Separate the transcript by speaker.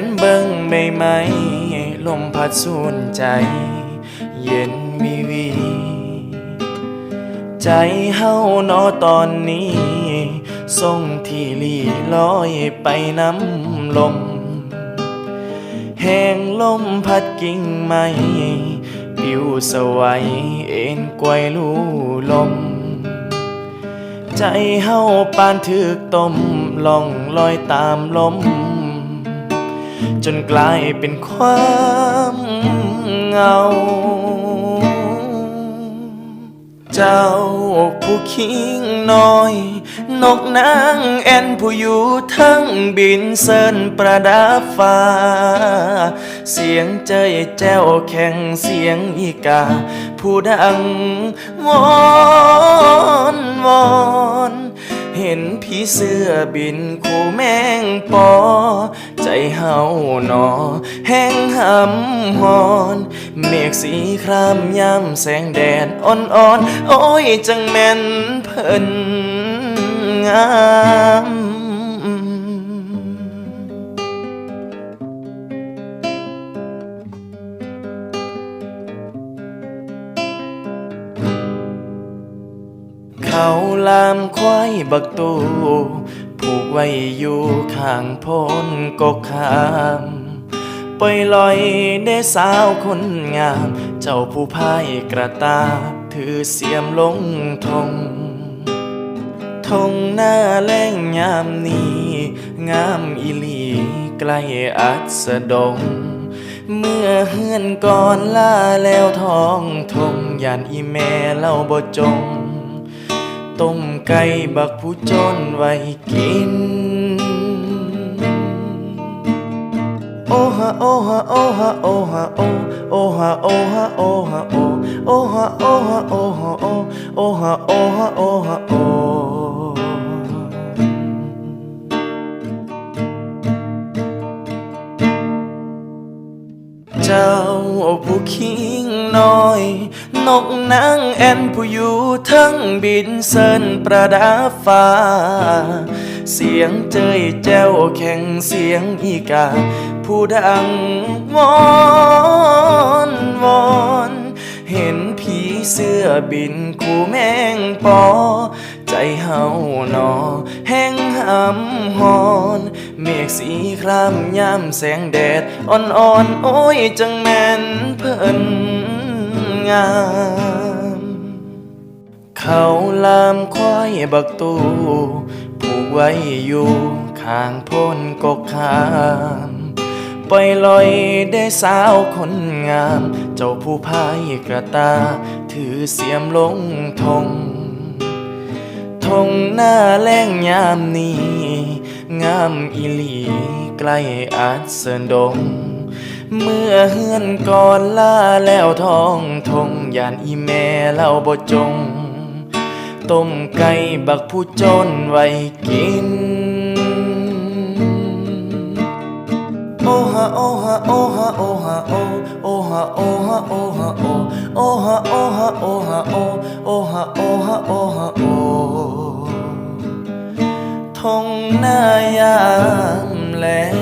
Speaker 1: นเบิ่งใบไม้ลมพัดสูนใจ เย็นวีวี ใจเฮาเนอตอนนี้ส่งที่ลีลอยไปน้ำลม แหงลมพัดกิ่งไม้ปิวสวัยเอ็นกวยลูลม ใจเฮาปานถึกต้มล่องลอยตามลม จนกลายเป็นความเงา เจ้าผู้คิงน้อย นกนางแอนผู้อยู่ทั้งบินเซินประดับฟ้า เสียงเจยแจ้วแข่งเสียงอีกา ผู้ดังวอนวอนเห็นผีเสื้อบินคู่แมงปอ เฮาหนอ แห้งหำหอน เมฆสีครามยามแสงแดดอ่อนๆ โอ้ยจังแม่นเพิ่นงามเขาลามควายบักตู ผูกไว้อยู่ข้างโพ้นกกขามปล่อยลอยได้สาวคนงาม เจ้าผู้พายกระตาถือเสียมลงทงทงหน้าแรงยามนี้ งามอีหลีใกล้อัสดง เมื่อเฮือนก่อนลาแล้วท้องทงยานอีแม่เล่าบ่จง ต้มไก่บักผู้จนไว้กิน โอฮะโอฮะโอฮะโอฮะโอโอฮะโอฮะโอฮะโอโอฮะโอฮะโอฮะโอโอฮะโอฮะโอฮะโอ เจ้าผู้คิงน้อย นกนางแอนผู้อยู่ทั้งบินเซินประดับฟ้า เสียงเจยแจ้วแข่งเสียงอีกา ผู้ดังวอนวอนเห็นผีเสื้อบินคู่แมงปอ ใจเฮาหนอ แห้งหำหอนเมฆสีครามยามแสงแดด อ่อนๆ โอ้ย จังแม่นเพิ่นงามเขาลามควายบักตูผูกไว้อยู่ข้างพ้นกกขามปลอยได้สาวคนงาม เจ้าผู้พายกระตา ถือเสียมลงทง ทงหน้าแรงยามนี้ งามอีหลีใกล้อาจเสนดง เมื่อเฮือนก่อนลาแล้วท้องทงยานอีแม่เล่าบ่จง ต้มไก่บักผู้จนไว้กิน โอฮะโอฮะโอฮะโอฮะโอโอฮะโอฮะโอ ฮะโอโอฮะโอฮะโอฮะโอโอฮะโอฮะโอฮะโอทงหน้ายามแลง